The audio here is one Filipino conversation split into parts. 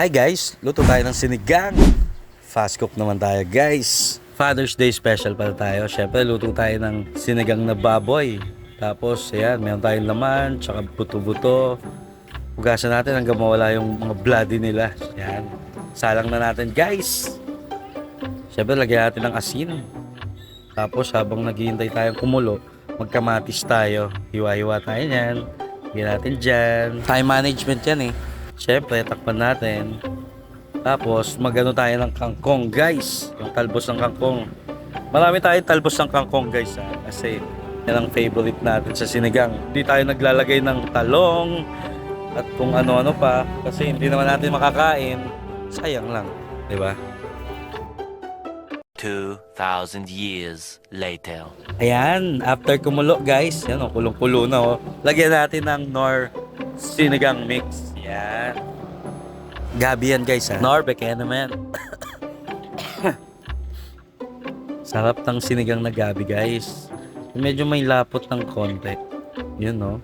Hi guys, luto tayo ng sinigang. Fast cook naman tayo guys. Father's Day special pala tayo. Syempre, luto tayo ng sinigang na baboy. Tapos, ayan, meron tayong laman, tsaka buto-buto. Hugasan natin hanggang mawala yung mga bloody nila. Ayan. Salang na natin guys. Syempre, lagyan natin ng asin. Tapos, habang naghihintay tayong kumulo, magkamatis tayo. Hiwa-hiwa tayo niyan. Lagyan natin dyan. Time management yan eh. Syempre, takpan natin. Tapos, magano tayo ng kangkong, guys. Yung talbos ng kangkong. Marami tayong talbos ng kangkong, guys. Ha? Kasi, yan ang favorite natin sa sinigang. Hindi tayo naglalagay ng talong at kung ano-ano pa. Kasi hindi naman natin makakain. Sayang lang. di ba? 2,000 years later. Ayan, after kumulo, guys. Yan, oh, kulong-kulo na, oh. Lagyan natin ng Nor sinigang mix. Yan. Gabi yan, guys, ha? Nor, beke naman. Sarap ng sinigang na gabi, guys. Medyo may lapot ng konti. Yun, no?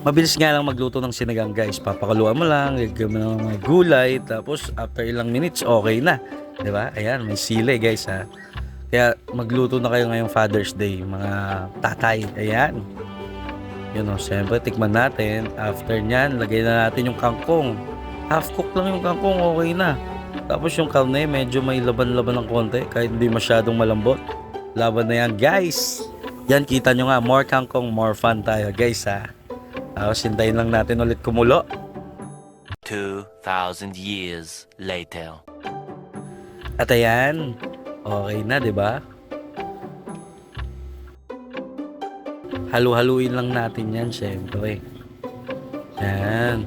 Mabilis nga lang magluto ng sinigang, guys. Papakaluan mo lang, lagyan mo ng gulay, tapos after ilang minutes, okay na. ba? Ayan, may sili, guys, ha? Kaya magluto na kayo ngayong Father's Day, mga tatay. Ayan. Yun o, siyempre tikman natin. After nyan, lagay na natin yung kangkong. Half cook lang yung kangkong, okay na. Tapos yung karne, medyo may laban-laban ng konti, kahit hindi masyadong malambot. Laban na yan, guys. Yan, kita nyo nga, more kangkong, more fun tayo, guys, ha. Tapos hintayin lang natin ulit kumulo. 2,000 years later. At ayan, okay na, di ba? Halu-haluin lang natin yan, syempre. Yan.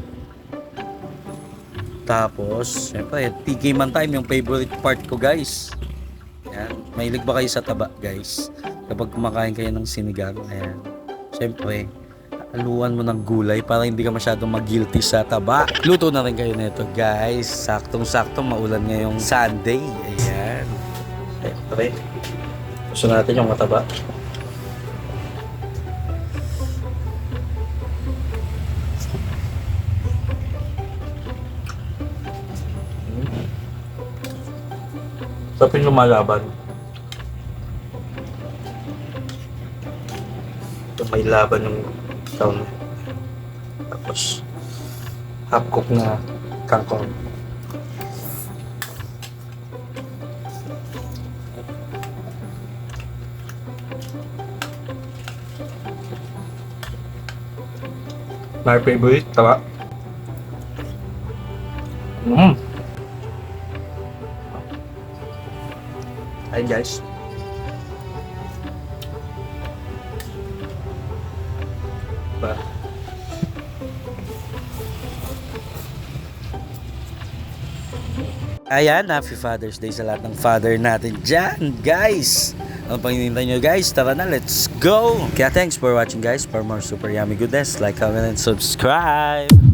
Tapos, syempre, tiki man time, yung favorite part ko, guys. Yan. Mahilig ba kayo sa taba, guys? Kapag kumakain kayo ng sinigang, ayan. Syempre, haluan mo ng gulay para hindi ka masyadong mag-guilty sa taba. Luto na rin kayo nito, guys. Saktong-sakto, maulan ngayong Sunday. Ayan. Syempre, gusto natin yung mataba. Tapos lumalaban. Ito may laban yung town. Tapos half cook na kangkong. My favorite, taba. Mm. Hi guys. Ba. Ayan, happy Father's Day sa lahat ng father natin dyan, guys! Ano pang hinihintay nyo, guys? Tara na, let's go! Kaya thanks for watching, guys. For more super yummy goodness, like, comment, and subscribe!